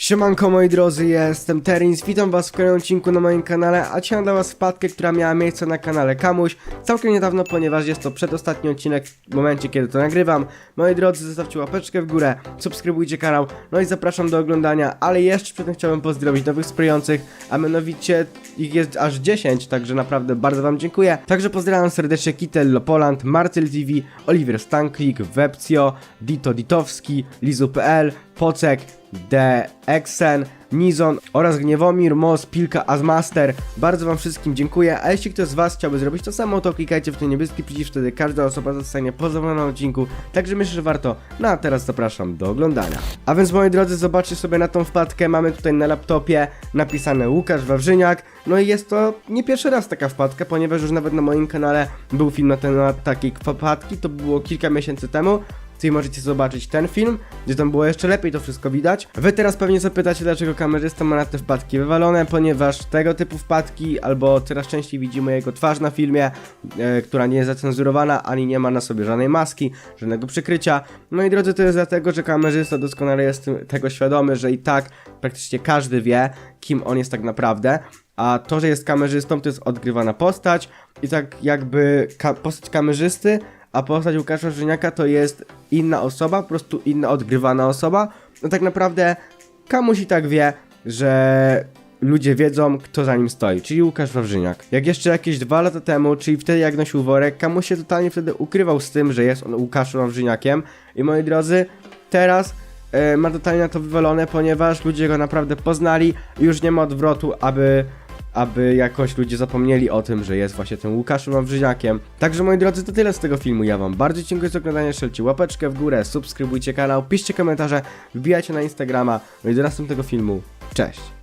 Siemanko moi drodzy, jestem Terins, witam was w kolejnym odcinku na moim kanale, a dzisiaj dla was wpadkę, która miała miejsce na kanale Kamuś całkiem niedawno, ponieważ jest to przedostatni odcinek w momencie, kiedy to nagrywam. Moi drodzy, zostawcie łapeczkę w górę, subskrybujcie kanał, no i zapraszam do oglądania, ale jeszcze przed tym chciałbym pozdrowić nowych sprayujących, a mianowicie ich jest aż 10, także naprawdę bardzo wam dziękuję. Także pozdrawiam serdecznie Kitello Poland, Marcel TV, Oliver Stanklik, Webcio, Dito Ditowski, Lizu.pl, Pocek, The Exen, Nizon oraz Gniewomir, Mos, Pilka, Azmaster. Bardzo wam wszystkim dziękuję, a jeśli ktoś z was chciałby zrobić to samo, to klikajcie w ten niebieski przycisk, wtedy każda osoba zostanie pozwolona na odcinku, także myślę, że warto. No a teraz zapraszam do oglądania. A więc moi drodzy, zobaczcie sobie na tą wpadkę, mamy tutaj na laptopie napisane Łukasz Wawrzyniak, no i jest to nie pierwszy raz taka wpadka, ponieważ już nawet na moim kanale był film na temat takiej wpadki, to było kilka miesięcy temu, Tutaj możecie zobaczyć ten film, gdzie tam było jeszcze lepiej to wszystko widać. Wy teraz pewnie zapytacie, dlaczego kamerzysta ma na te wpadki wywalone, ponieważ tego typu wpadki, albo coraz częściej widzimy jego twarz na filmie, e, która nie jest zacenzurowana, ani nie ma na sobie żadnej maski, żadnego przykrycia. No i drodzy, to jest dlatego, że kamerzysta doskonale jest tego świadomy, że i tak praktycznie każdy wie, kim on jest tak naprawdę. A to, że jest kamerzystą, to jest odgrywana postać i tak jakby ka- postać kamerzysty a postać Łukasza Żeniaka to jest inna osoba, po prostu inna odgrywana osoba. No tak naprawdę Kamuś i tak wie, że ludzie wiedzą, kto za nim stoi, czyli Łukasz Wawrzyniak. Jak jeszcze jakieś dwa lata temu, czyli wtedy jak nosił worek, Kamuś się totalnie wtedy ukrywał z tym, że jest on Łukaszem Wawrzyniakiem. I moi drodzy, teraz e, ma totalnie na to wywalone, ponieważ ludzie go naprawdę poznali i już nie ma odwrotu, aby aby jakoś ludzie zapomnieli o tym, że jest właśnie tym Łukaszem Wawrzyniakiem. Także moi drodzy, to tyle z tego filmu. Ja wam bardzo dziękuję za oglądanie, strzelcie łapeczkę w górę, subskrybujcie kanał, piszcie komentarze, wbijajcie na Instagrama. No i do następnego filmu. Cześć!